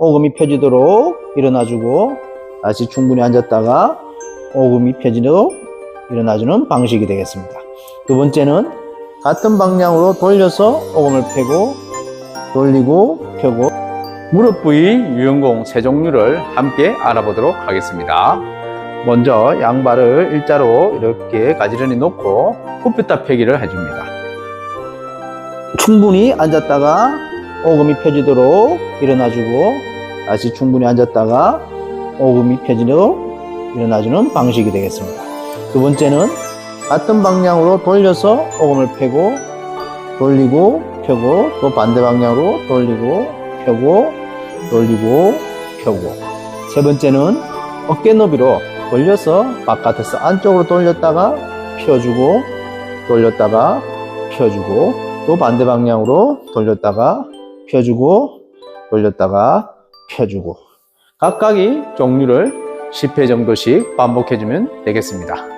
오금이 펴지도록 일어나주고 다시 충분히 앉았다가 오금이 펴지도록 일어나주는 방식이 되겠습니다. 두 번째는 같은 방향으로 돌려서 오금을 펴고 돌리고 펴고 무릎 부위 유연공 세 종류를 함께 알아보도록 하겠습니다. 먼저 양발을 일자로 이렇게 가지런히 놓고 굽혔다 펴기를 해줍니다. 충분히 앉았다가 오금이 펴지도록 일어나주고 다시 충분히 앉았다가 오금이 펴지도록 일어나주는 방식이 되겠습니다. 두 번째는 같은 방향으로 돌려서 오금을 펴고 돌리고 펴고 또 반대 방향으로 돌리고 펴고 돌리고 펴고 세 번째는 어깨 너비로 돌려서 바깥에서 안쪽으로 돌렸다가 펴주고 돌렸다가 펴주고 또 반대 방향으로 돌렸다가 펴주고 돌렸다가 펴주고 각각의 종류를 10회 정도씩 반복해주면 되겠습니다.